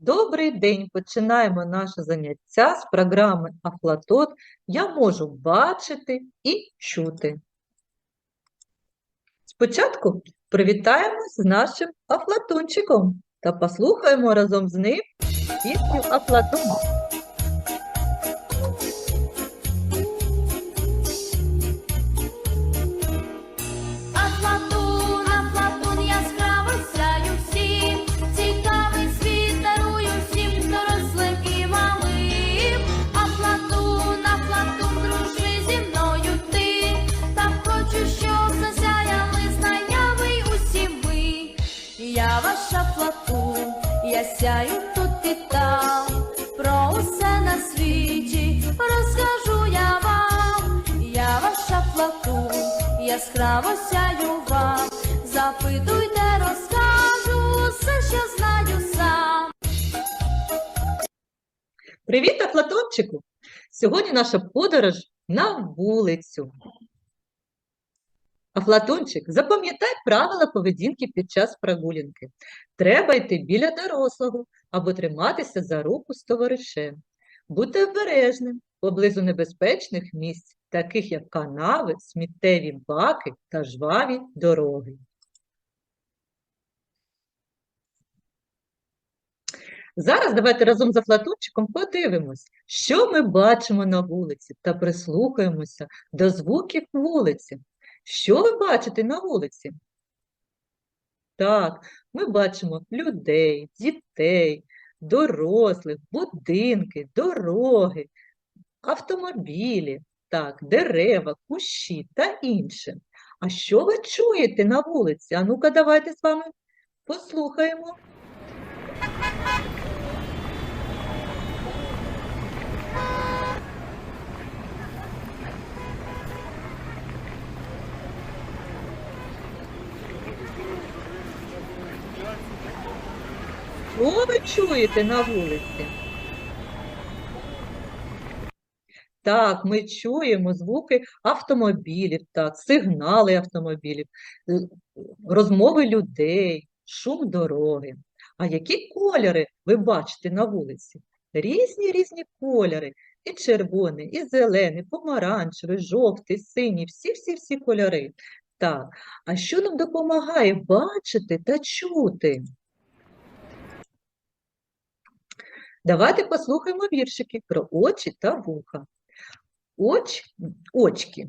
Добрий день! Починаємо наше заняття з програми Афлатот. Я можу бачити і чути. Спочатку привітаємось з нашим Афлатончиком та послухаємо разом з ним пісню Афлатон. Яскраво сяю вам, запитуйте, розкажу все, що знаю сам. Привіт, Афлатончику! Сьогодні наша подорож на вулицю. Афлатончик, запам'ятай правила поведінки під час прогулянки. Треба йти біля дорослого або триматися за руку з товаришем. Будьте обережним поблизу небезпечних місць, таких як канави, сміттєві баки та жваві дороги. Зараз давайте разом з Афлатончиком подивимось, що ми бачимо на вулиці та прислухаємося до звуків вулиці. Що ви бачите на вулиці? Так, ми бачимо людей, дітей, дорослих, будинки, дороги, автомобілі, так, дерева, кущі та інше. А що ви чуєте на вулиці? А ну-ка, давайте з вами послухаємо. Що ви чуєте на вулиці? Так, ми чуємо звуки автомобілів, так, сигнали автомобілів, розмови людей, шум дороги. А які кольори ви бачите на вулиці? Різні різні кольори. І червоний, і зелений, помаранчевий, жовтий, синій, всі-всі-всі кольори. Так, а що нам допомагає бачити та чути? Давайте послухаємо віршики про очі та вуха. Оч, очки.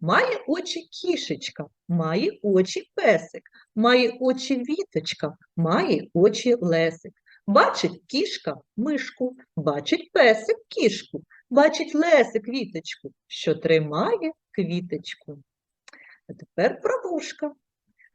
Має очі кішечка, має очі песик, має очі віточка, має очі лесик. Бачить кішка мишку, бачить песик кішку, бачить лесик віточку, що тримає квіточку. А тепер про вушка.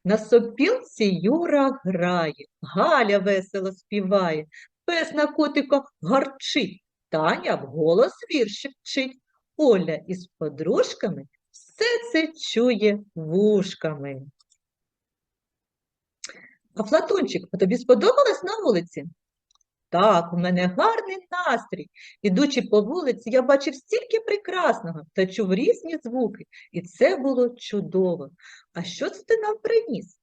На сопілці Юра грає, Галя весело співає, пес на котика гарчить, Таня вголос віршик вчить, Оля із подружками все це чує вушками. А Флатончик, тобі сподобалось на вулиці? Так, у мене гарний настрій. Ідучи по вулиці, я бачив стільки прекрасного та чув різні звуки, і це було чудово. А що це ти нам приніс?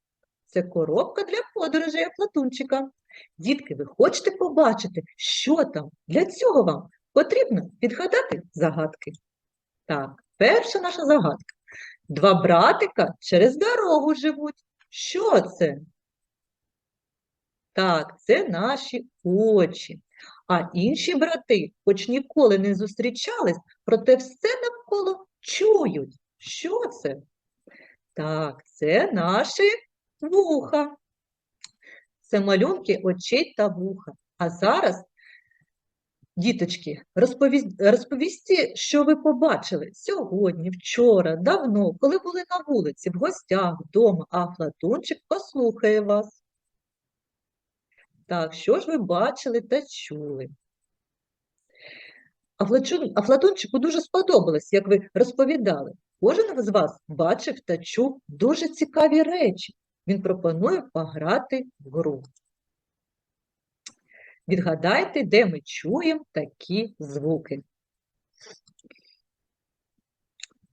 Це коробка для подорожей Афлатунчика. Дітки, ви хочете побачити, що там? Для цього вам потрібно відгадати загадки. Так, перша наша загадка. Два братика через дорогу живуть. Що це? Так, це наші очі. А інші брати, хоч ніколи не зустрічались, проте все навколо чують. Що це? Так, це наші вуха. Це малюнки очей та вуха. А зараз, діточки, розповість, розповісті, що ви побачили сьогодні, вчора, давно, коли були на вулиці, в гостях, вдома, а Флатончик послухає вас. Так, що ж ви бачили та чули? А Флатончику дуже сподобалось, як ви розповідали. Кожен з вас бачив та чув дуже цікаві речі. Він пропонує пограти в гру. Відгадайте, де ми чуємо такі звуки.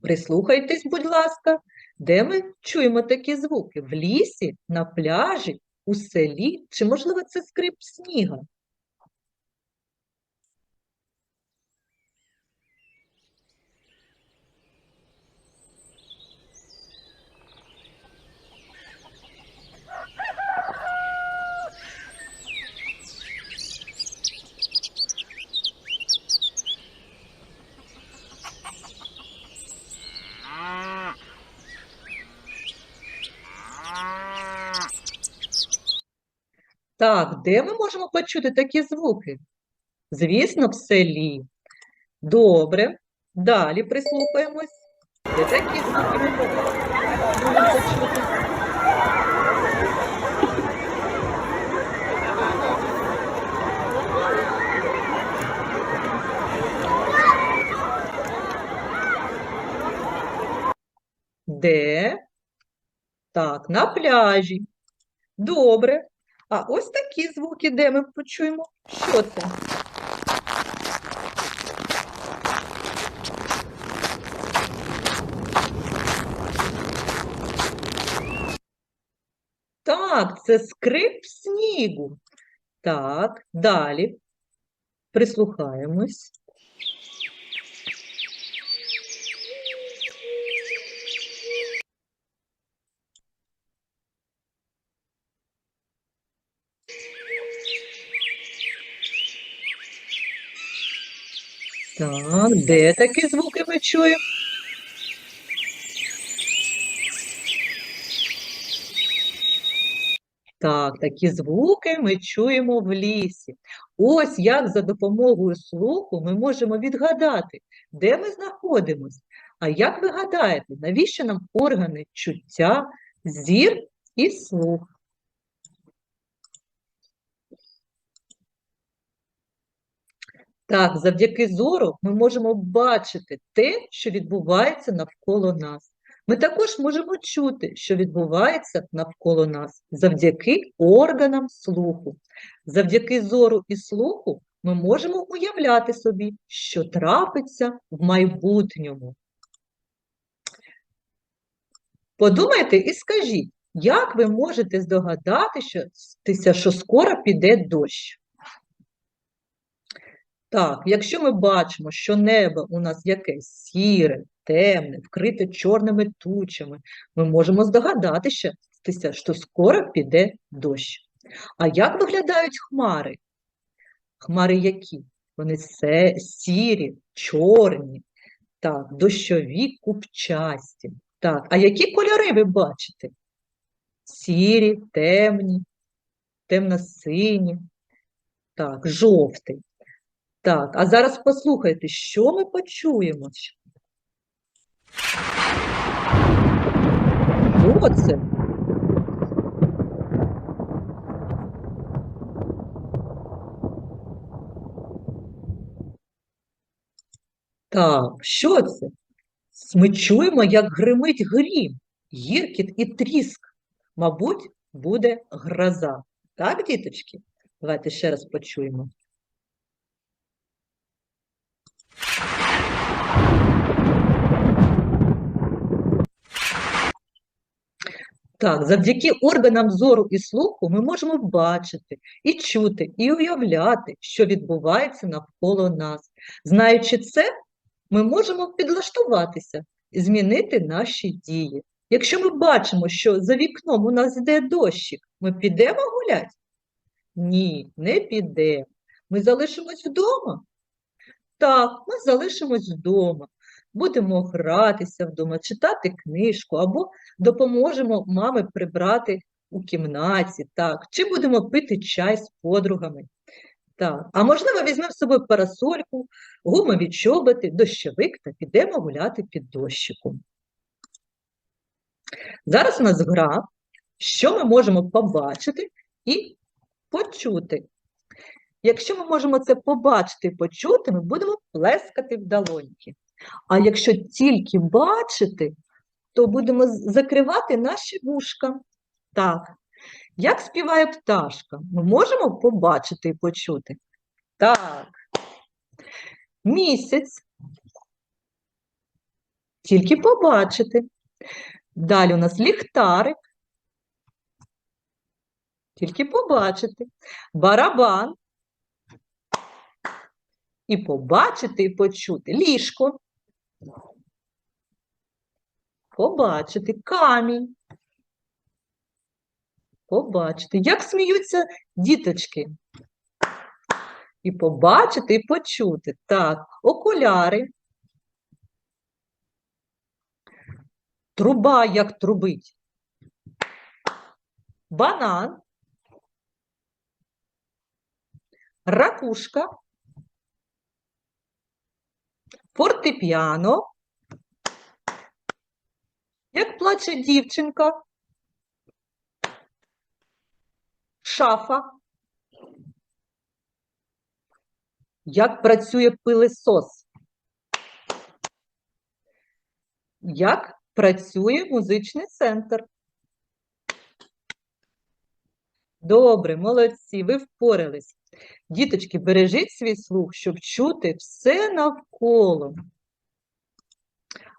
Прислухайтесь, будь ласка, де ми чуємо такі звуки? В лісі, на пляжі, у селі чи, можливо, це скрип сніга? Так, де ми можемо почути такі звуки? Звісно, в селі. Добре. Далі прислухаємось. Де такі звуки ми можемо почути? Де? Так, на пляжі. Добре. А ось такі звуки, де ми почуємо. Що це? Так, це скрип снігу. Так, далі. Прислухаємось. Так, де такі звуки ми чуємо? Так, такі звуки ми чуємо в лісі. Ось як за допомогою слуху ми можемо відгадати, де ми знаходимося. А як ви гадаєте, навіщо нам органи чуття, зір і слух? Так, завдяки зору ми можемо бачити те, що відбувається навколо нас. Ми також можемо чути, що відбувається навколо нас завдяки органам слуху. Завдяки зору і слуху ми можемо уявляти собі, що трапиться в майбутньому. Подумайте і скажіть, як ви можете здогадатися, що скоро піде дощ? Так, якщо ми бачимо, що небо у нас якесь сіре, темне, вкрите чорними тучами, ми можемо здогадатися, що скоро піде дощ. А як виглядають хмари? Хмари які? Вони се- сірі, чорні, так, дощові, купчасті. Так, а які кольори ви бачите? Сірі, темні, темно-сині, так, жовтий. Так, а зараз послухайте, що ми почуємо. Що це? Так, що це? Ми чуємо, як гримить грім, гіркіт і тріск. Мабуть, буде гроза. Так, діточки? Давайте ще раз почуємо. Так, завдяки органам зору і слуху ми можемо бачити і чути, і уявляти, що відбувається навколо нас. Знаючи це, ми можемо підлаштуватися і змінити наші дії. Якщо ми бачимо, що за вікном у нас йде дощик, ми підемо гуляти? Ні, не підемо. Ми залишимось вдома? Так, ми залишимось вдома. Будемо гратися вдома, читати книжку або допоможемо мамі прибрати у кімнаті, так, чи будемо пити чай з подругами. Так, а можливо, візьмемо з собою парасольку, гумові чоботи, дощовик та підемо гуляти під дощиком. Зараз у нас гра, що ми можемо побачити і почути. Якщо ми можемо це побачити і почути, ми будемо плескати в долоньки. А якщо тільки бачити, то будемо закривати наші вушка. Так. Як співає пташка? Ми можемо побачити і почути? Так. Місяць. Тільки побачити. Далі у нас ліхтарик. Тільки побачити. Барабан. І побачити, і почути. Ліжко. Побачити. Камінь. Побачити. Як сміються діточки. І побачити, і почути. Так, окуляри. Труба, як трубить. Банан. ракушка, фортепіано, як плаче дівчинка, шафа, як працює пилисос, як працює музичний центр. Добре, молодці, ви впорались. Діточки, бережіть свій слух, щоб чути все навколо.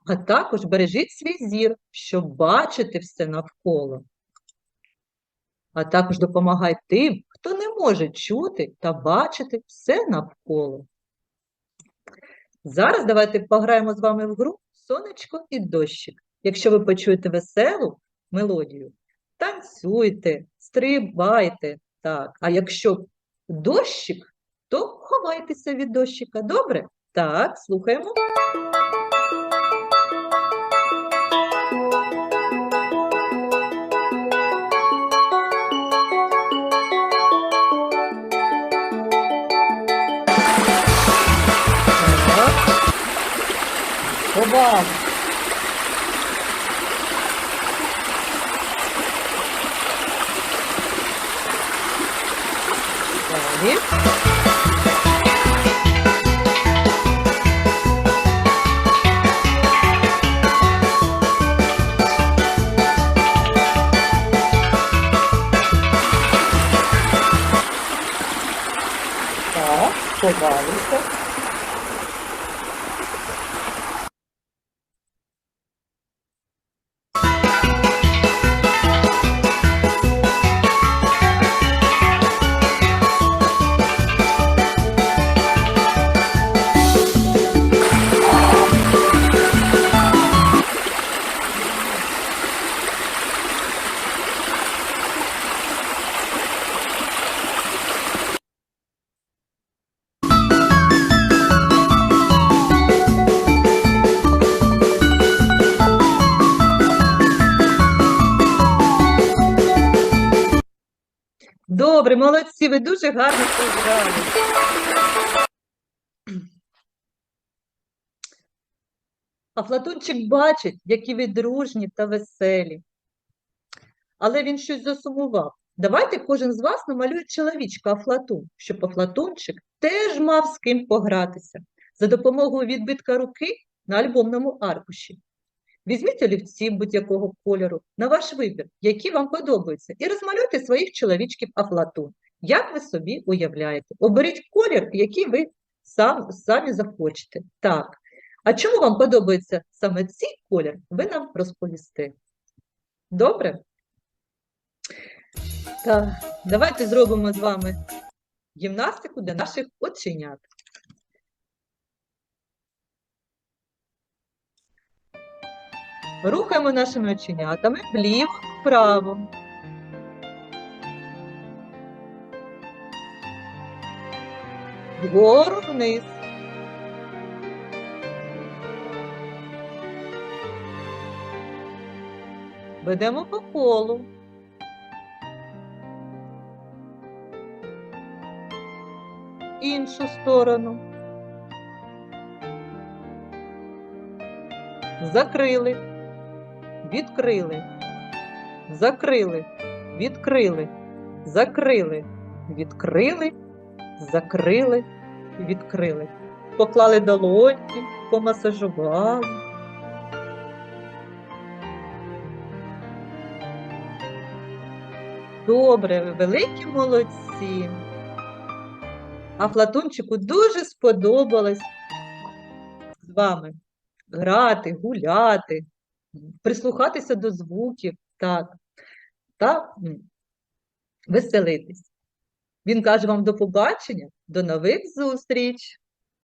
А також бережіть свій зір, щоб бачити все навколо. А також допомагай тим, хто не може чути та бачити все навколо. Зараз давайте пограємо з вами в гру Сонечко і дощик. Якщо ви почуєте веселу мелодію, танцюйте, стрибайте. Так. А якщо дощик, то ховайтеся від дощика. Добре? Так, слухаємо. Так. Ховаємо. Так, сховалися. Молодці, ви дуже гарно пограли. А Платончик бачить, які ви дружні та веселі. Але він щось засумував. Давайте кожен з вас намалює чоловічка Афлатун, щоб Афлатунчик теж мав з ким погратися за допомогою відбитка руки на альбомному аркуші. Візьміть олівці будь-якого кольору на ваш вибір, які вам подобаються, і розмалюйте своїх чоловічків Афлатун. Як ви собі уявляєте? Оберіть колір, який ви сам, самі захочете. Так. А чому вам подобається саме цей колір, ви нам розповісте. Добре? Так, давайте зробимо з вами гімнастику для наших оченят. Рухаємо нашими оченятами вліво, вправо. Вгору вниз. Ведемо по колу. Іншу сторону. Закрили, відкрили, закрили, відкрили, закрили, відкрили, закрили, відкрили. Поклали долоньки, помасажували. Добре, великі молодці. А Платончику дуже сподобалось з вами грати, гуляти, прислухатися до звуків, так, та веселитись. Він каже вам до побачення, до нових зустріч!